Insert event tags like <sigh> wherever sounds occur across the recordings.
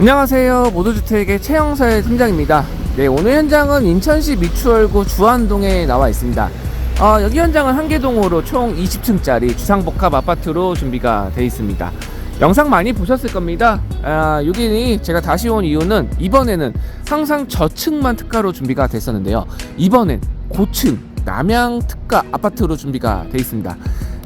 안녕하세요. 모두주택의 최영사의 팀장입니다. 네, 오늘 현장은 인천시 미추홀구 주안동에 나와 있습니다. 어, 여기 현장은 한계동으로 총 20층짜리 주상복합 아파트로 준비가 되어 있습니다. 영상 많이 보셨을 겁니다. 아, 여기 제가 다시 온 이유는 이번에는 항상 저층만 특가로 준비가 됐었는데요. 이번엔 고층 남양 특가 아파트로 준비가 되어 있습니다.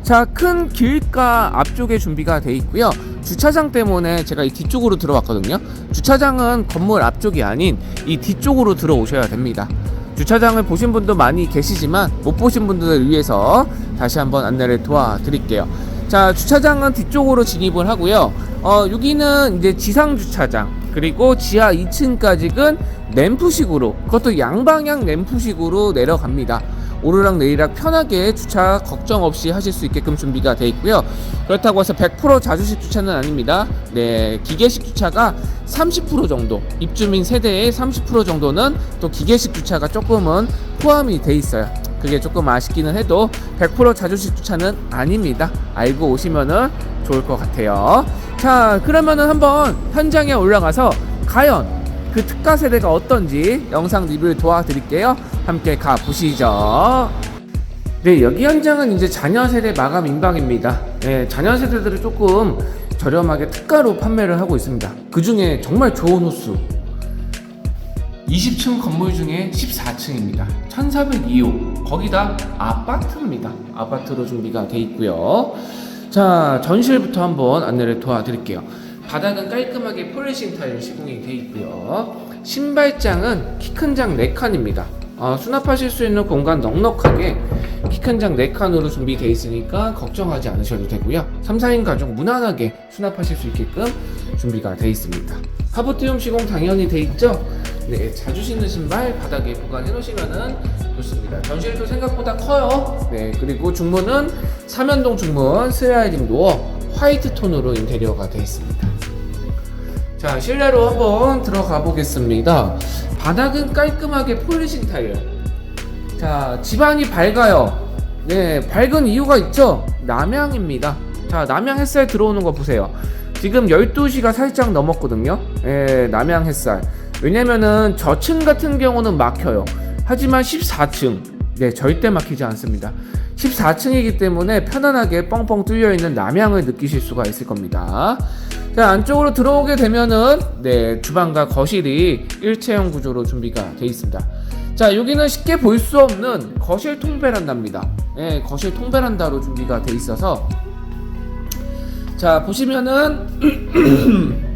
자, 큰 길가 앞쪽에 준비가 돼 있고요. 주차장 때문에 제가 이 뒤쪽으로 들어왔거든요. 주차장은 건물 앞쪽이 아닌 이 뒤쪽으로 들어오셔야 됩니다. 주차장을 보신 분도 많이 계시지만 못 보신 분들을 위해서 다시 한번 안내를 도와드릴게요. 자, 주차장은 뒤쪽으로 진입을 하고요. 어, 여기는 이제 지상 주차장 그리고 지하 2층까지는 램프식으로 그것도 양방향 램프식으로 내려갑니다. 오르락 내리락 편하게 주차 걱정 없이 하실 수 있게끔 준비가 되어 있고요. 그렇다고 해서 100% 자주식 주차는 아닙니다. 네, 기계식 주차가 30% 정도, 입주민 세대의 30% 정도는 또 기계식 주차가 조금은 포함이 돼 있어요. 그게 조금 아쉽기는 해도 100% 자주식 주차는 아닙니다. 알고 오시면은 좋을 것 같아요. 자, 그러면은 한번 현장에 올라가서 과연 그 특가 세대가 어떤지 영상 리뷰를 도와드릴게요. 함께 가 보시죠. 네, 여기 현장은 이제 자녀 세대 마감 임박입니다. 네, 자녀 세대들을 조금 저렴하게 특가로 판매를 하고 있습니다. 그 중에 정말 좋은 호수. 20층 건물 중에 14층입니다. 1402호. 거기다 아파트입니다. 아파트로 준비가 돼 있고요. 자, 전실부터 한번 안내를 도와드릴게요. 바닥은 깔끔하게 폴리싱 타일 시공이 돼 있고요. 신발장은 키 큰 장 4칸입니다. 어, 수납하실 수 있는 공간 넉넉하게 키 큰 장 4칸으로 준비되어 있으니까 걱정하지 않으셔도 되고요. 3, 4인 가족 무난하게 수납하실 수 있게끔 준비가 되어 있습니다. 하부티움 시공 당연히 돼 있죠? 네, 자주 신는 신발 바닥에 보관해 놓으시면은 좋습니다. 전실도 생각보다 커요. 네, 그리고 중문은 삼연동 중문 슬라이딩 도어 화이트 톤으로 인테리어가 되어 있습니다. 자, 실내로 한번 들어가 보겠습니다. 바닥은 깔끔하게 폴리싱 타일. 자, 집안이 밝아요. 네, 밝은 이유가 있죠? 남향입니다. 자, 남향 햇살 들어오는 거 보세요. 지금 12시가 살짝 넘었거든요. 예, 남향 햇살. 왜냐면은 저층 같은 경우는 막혀요. 하지만 14층, 네, 절대 막히지 않습니다. 14층이기 때문에 편안하게 뻥뻥 뚫려 있는 남향을 느끼실 수가 있을 겁니다. 자, 안쪽으로 들어오게 되면은 네, 주방과 거실이 일체형 구조로 준비가 되어 있습니다. 자, 여기는 쉽게 볼 수 없는 거실 통베란다입니다. 네, 거실 통베란다로 준비가 되어 있어서 자, 보시면은 <clears throat>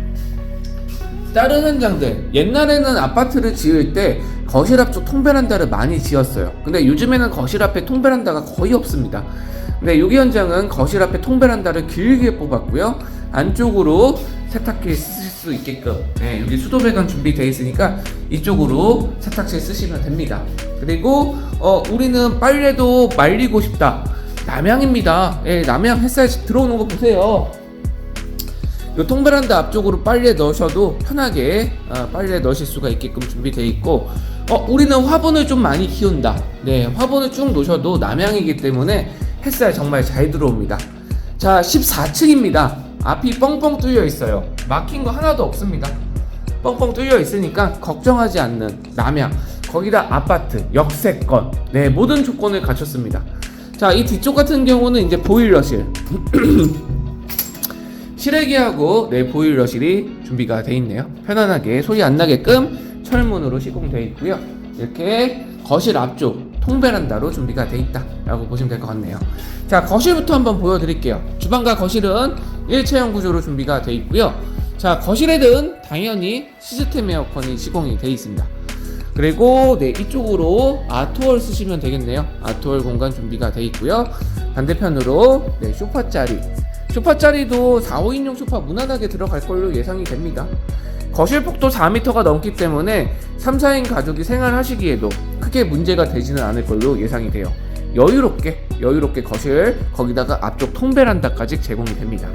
다른 현장들 옛날에는 아파트를 지을 때 거실 앞쪽 통베란다를 많이 지었어요. 근데 요즘에는 거실 앞에 통베란다가 거의 없습니다. 근데 여기 현장은 거실 앞에 통베란다를 길게 뽑았고요. 안쪽으로 세탁기 쓰실 수 있게끔 네, 여기 수도 배관 준비되어 있으니까 이쪽으로 세탁실 쓰시면 됩니다. 그리고 어, 우리는 빨래도 말리고 싶다. 남양입니다. 예, 남양 햇살 들어오는 거 보세요. 요 통베란다 앞쪽으로 빨래 넣으셔도 편하게 어, 빨래 넣으실 수가 있게끔 준비되어 있고 어, 우리는 화분을 좀 많이 키운다 네 화분을 쭉 놓으셔도 남향이기 때문에 햇살 정말 잘 들어옵니다 자 14층입니다 앞이 뻥뻥 뚫려 있어요 막힌 거 하나도 없습니다 뻥뻥 뚫려 있으니까 걱정하지 않는 남향 거기다 아파트 역세권 네 모든 조건을 갖췄습니다 자 이 뒤쪽 같은 경우는 이제 보일러실 <clears throat> 실외기하고 네 보일러실이 준비가 되어 있네요. 편안하게 소리 안 나게끔 철문으로 시공되어 있고요. 이렇게 거실 앞쪽 통베란다로 준비가 되어 있다라고 보시면 될 것 같네요. 자 거실부터 한번 보여드릴게요. 주방과 거실은 일체형 구조로 준비가 되어 있고요. 자 거실에는 당연히 시스템 에어컨이 시공이 되어 있습니다. 그리고 네 이쪽으로 아트월 쓰시면 되겠네요. 아트월 공간 준비가 되어 있고요. 반대편으로 네 소파 자리 소파짜리도 4, 5인용 소파 무난하게 들어갈 걸로 예상이 됩니다. 거실 폭도 4m가 넘기 때문에 3, 4인 가족이 생활하시기에도 크게 문제가 되지는 않을 걸로 예상이 돼요. 여유롭게, 여유롭게 거실, 거기다가 앞쪽 통베란다까지 제공이 됩니다.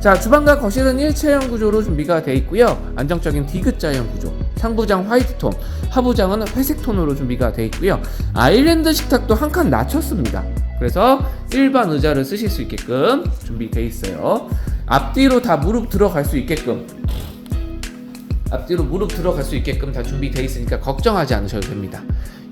자, 주방과 거실은 일체형 구조로 준비가 되어 있고요. 안정적인 디귿자형 구조. 상부장 화이트 톤, 하부장은 회색 톤으로 준비가 되어 있고요. 아일랜드 식탁도 한 칸 낮췄습니다. 그래서 일반 의자를 쓰실 수 있게끔 준비되어 있어요. 앞뒤로 다 무릎 들어갈 수 있게끔 앞뒤로 무릎 들어갈 수 있게끔 다 준비되어 있으니까 걱정하지 않으셔도 됩니다.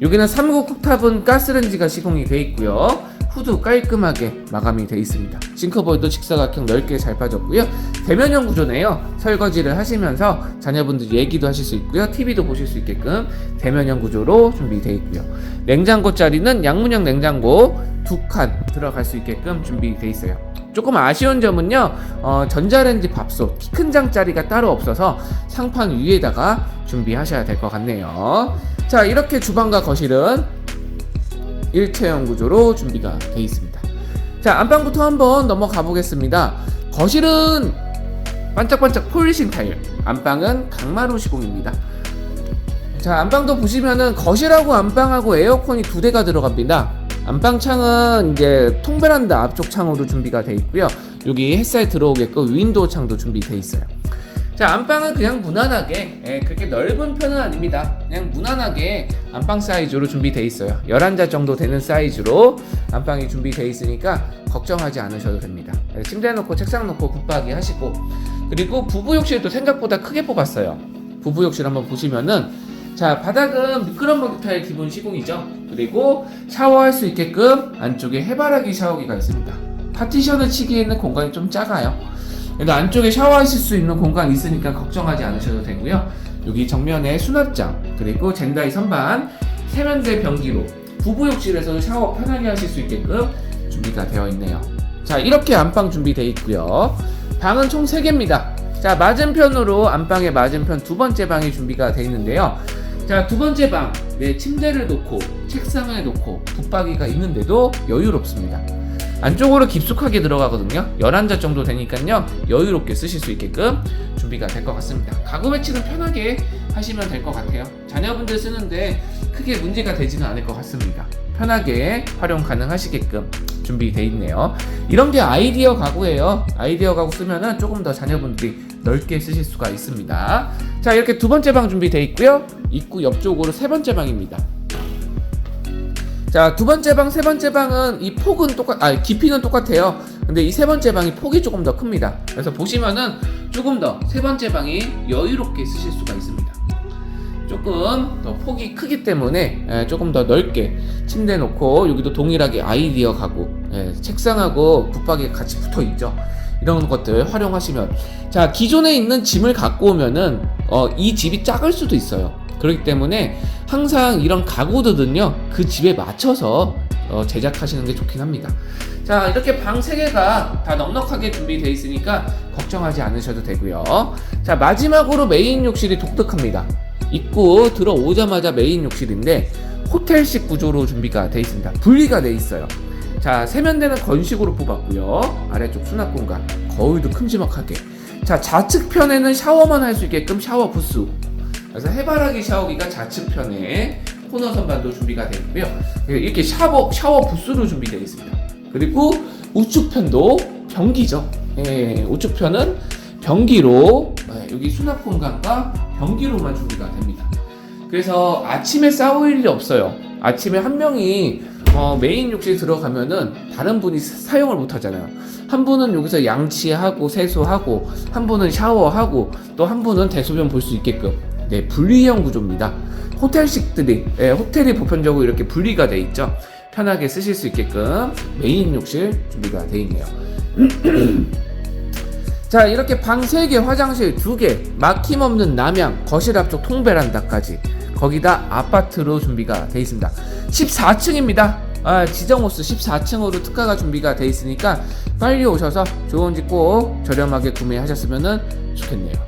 여기는 3구 쿡탑은 가스렌지가 시공이 되어 있고요. 후드 깔끔하게 마감이 되어 있습니다. 싱크볼도 직사각형 넓게 잘 빠졌고요. 대면형 구조네요. 설거지를 하시면서 자녀분들 얘기도 하실 수 있고요. TV도 보실 수 있게끔 대면형 구조로 준비되어 있고요. 냉장고 자리는 양문형 냉장고 두 칸 들어갈 수 있게끔 준비되어 있어요. 조금 아쉬운 점은요, 어, 전자레인지 밥솥 키 큰 장짜리가 따로 없어서 상판 위에다가 준비하셔야 될 것 같네요. 자, 이렇게 주방과 거실은 일체형 구조로 준비가 되어 있습니다. 자, 안방부터 한번 넘어가 보겠습니다. 거실은 반짝반짝 폴리싱 타일, 안방은 강마루 시공입니다. 자, 안방도 보시면은 거실하고 안방하고 에어컨이 두 대가 들어갑니다. 안방 창은 이제 통베란다 앞쪽 창으로 준비가 되어 있고요. 여기 햇살 들어오게끔 윈도우 창도 준비되어 있어요. 자, 안방은 그냥 무난하게 예, 그렇게 넓은 편은 아닙니다. 그냥 무난하게 안방 사이즈로 준비되어 있어요. 11자 정도 되는 사이즈로 안방이 준비되어 있으니까 걱정하지 않으셔도 됩니다. 예, 침대 놓고 책상 놓고 붙박이 하시고 그리고 부부 욕실도 생각보다 크게 뽑았어요. 부부 욕실 한번 보시면은 자 바닥은 미끄럼 목욕 타일 기본 시공이죠. 그리고 샤워할 수 있게끔 안쪽에 해바라기 샤워기가 있습니다. 파티션을 치기에는 공간이 좀 작아요. 그래도 안쪽에 샤워하실 수 있는 공간이 있으니까 걱정하지 않으셔도 되고요. 여기 정면에 수납장 그리고 젠다이 선반 세면대 변기로 부부 욕실에서도 샤워 편하게 하실 수 있게끔 준비가 되어 있네요. 자 이렇게 안방 준비되어 있고요. 방은 총 3개입니다. 자 맞은편으로 안방의 맞은편 두 번째 방이 준비가 되어 있는데요. 자 두 번째 방, 네 침대를 놓고 책상을 놓고 붙박이가 있는데도 여유롭습니다. 안쪽으로 깊숙하게 들어가거든요. 11자 정도 되니까요. 여유롭게 쓰실 수 있게끔 준비가 될 것 같습니다. 가구 배치는 편하게 하시면 될 것 같아요. 자녀분들 쓰는데 크게 문제가 되지는 않을 것 같습니다. 편하게 활용 가능하시게끔 준비되어 있네요. 이런 게 아이디어 가구예요. 아이디어 가구 쓰면은 조금 더 자녀분들이 넓게 쓰실 수가 있습니다. 자, 이렇게 두 번째 방 준비되어 있고요. 입구 옆쪽으로 세 번째 방입니다. 자, 두 번째 방, 세 번째 방은 이 폭은 똑같, 아, 깊이는 똑같아요. 근데 이 세 번째 방이 폭이 조금 더 큽니다. 그래서 보시면은 조금 더 세 번째 방이 여유롭게 쓰실 수가 있습니다. 조금 더 폭이 크기 때문에 예, 조금 더 넓게 침대 놓고 여기도 동일하게 아이디어 가구 예, 책상하고 붙박이가 같이 붙어 있죠. 이런 것들 활용하시면 자 기존에 있는 짐을 갖고 오면은 어, 이 집이 작을 수도 있어요. 그렇기 때문에 항상 이런 가구들은요 그 집에 맞춰서 어, 제작하시는 게 좋긴 합니다. 자 이렇게 방 3개가 다 넉넉하게 준비되어 있으니까 걱정하지 않으셔도 되고요. 자 마지막으로 메인 욕실이 독특합니다. 입구 들어오자마자 메인 욕실인데 호텔식 구조로 준비가 되어 있습니다. 분리가 되어 있어요. 자 세면대는 건식으로 뽑았고요. 아래쪽 수납 공간 거울도 큼지막하게. 자 좌측편에는 샤워만 할 수 있게끔 샤워 부스. 그래서 해바라기 샤워기가 좌측편에 코너 선반도 준비가 되어 있고요. 이렇게 샤워 샤워 부스로 준비되어 있습니다. 그리고 우측편도 변기죠. 예, 우측편은 변기로 예, 여기 수납 공간과 변기로만 준비가 됩니다. 그래서 아침에 싸울 일이 없어요. 아침에 한 명이 어, 메인 욕실 들어가면은 다른 분이 사- 사용을 못 하잖아요. 한 분은 여기서 양치하고 세수하고 한 분은 샤워하고 또 한 분은 대소변 볼 수 있게끔 네 분리형 구조입니다. 호텔식들이 예, 호텔이 보편적으로 이렇게 분리가 돼 있죠. 편하게 쓰실 수 있게끔 메인 욕실 준비가 돼 있네요. <clears throat> 자 이렇게 방 3개 화장실 2개 막힘없는 남양 거실 앞쪽 통베란다까지 거기다 아파트로 준비가 돼 있습니다 14층입니다 아, 지정호스 14층으로 특가가 준비가 돼 있으니까 빨리 오셔서 좋은 집 꼭 저렴하게 구매하셨으면 좋겠네요